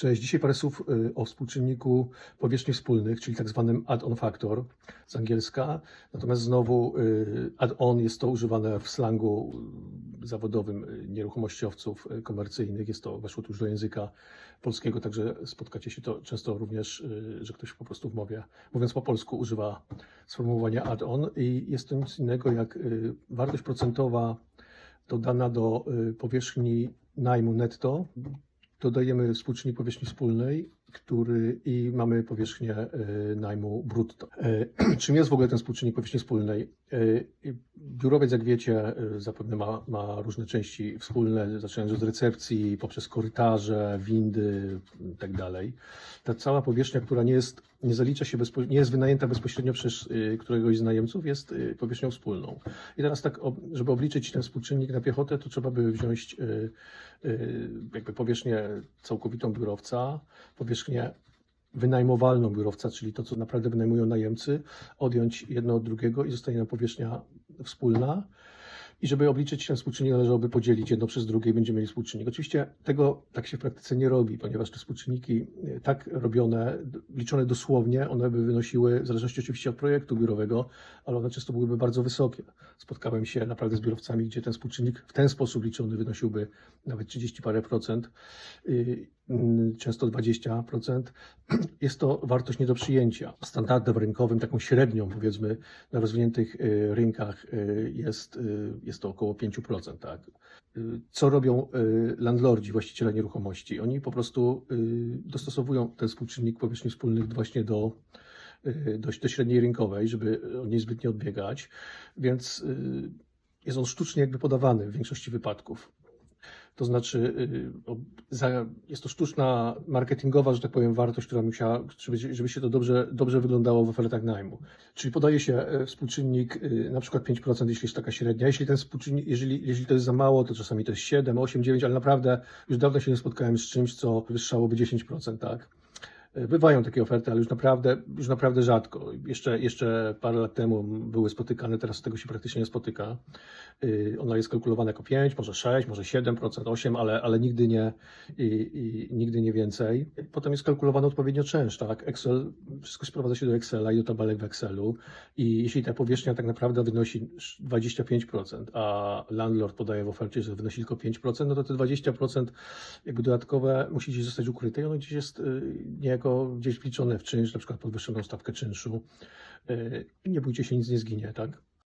Cześć, dzisiaj parę słów y, o współczynniku powierzchni wspólnych, czyli tak zwanym add-on factor z angielska. Natomiast znowu y, add-on jest to używane w slangu y, zawodowym nieruchomościowców komercyjnych. Jest to, weszło tu już do języka polskiego, także spotkacie się to często również, że ktoś po prostu w mowie, mówiąc po polsku, używa sformułowania add-on i jest to nic innego jak wartość procentowa dodana do powierzchni najmu netto dodajemy współczynnik powierzchni wspólnej, który i mamy powierzchnię e, najmu brutto. E, Czym jest w ogóle ten współczynnik powierzchni wspólnej? Biurowiec, jak wiecie, e, zapewne ma, ma różne części wspólne, zaczynając od recepcji, poprzez korytarze, windy i tak dalej. Ta cała powierzchnia, która nie jest, nie zalicza się, bezpo, nie jest wynajęta bezpośrednio przez e, któregoś z najemców, jest e, powierzchnią wspólną. I teraz tak, żeby obliczyć ten współczynnik na piechotę, to trzeba by wziąć jakby powierzchnię całkowitą biurowca, powierzchnię wynajmowalną biurowca, czyli to, co naprawdę wynajmują najemcy, odjąć jedno od drugiego i zostanie nam powierzchnia wspólna. I żeby obliczyć ten współczynnik, należałoby podzielić jedno przez drugie i będziemy mieli współczynnik. Oczywiście tego tak się w praktyce nie robi, ponieważ te współczynniki e, tak robione, liczone dosłownie, one by wynosiły, w zależności oczywiście od projektu biurowego, ale one często byłyby bardzo wysokie. Spotkałem się naprawdę z biurowcami, gdzie ten współczynnik w ten sposób liczony wynosiłby nawet 30 parę procent, y, często 20%. Jest to wartość nie do przyjęcia. Standardem rynkowym, taką średnią powiedzmy na rozwiniętych y, rynkach y, jest, y, jest to około 5%. Tak? Y, Co robią y, landlordzi, właściciele nieruchomości? Oni po prostu y, dostosowują ten współczynnik powierzchni wspólnych właśnie do, y, do, do średniej rynkowej, żeby od niej zbytnio odbiegać, więc y, jest on sztucznie jakby podawany w większości wypadków. To znaczy, y, jest to sztuczna marketingowa, że tak powiem, wartość, która musiała, żeby, żeby się to dobrze, dobrze wyglądało w ofertach najmu. Czyli podaje się e, współczynnik y, na przykład 5%, jeśli jest taka średnia. Jeśli ten współczynnik, jeżeli, jeżeli to jest za mało, to czasami to jest 7, 8, 9, ale naprawdę już dawno się nie spotkałem z czymś, co wyższałoby 10%, tak? E, Bywają takie oferty, ale już naprawdę, już naprawdę rzadko. Jeszcze, jeszcze parę lat temu były spotykane, teraz tego się praktycznie nie spotyka. Y, Ona jest kalkulowana jako 5, może 6, może 7%, 8, ale, ale nigdy, nie, i, i, nigdy nie więcej. Potem jest kalkulowana odpowiednio czynsz, tak? Excel, wszystko sprowadza się do Excela i do tabelek w Excelu i jeśli ta powierzchnia tak naprawdę wynosi 25%, a landlord podaje w ofercie, że wynosi tylko 5%, no to te 20% jakby dodatkowe musi gdzieś zostać ukryte i ono gdzieś jest y, niejako gdzieś wliczone w czynsz, na przykład podwyższoną stawkę czynszu. Y, Nie bójcie się, nic nie zginie, tak?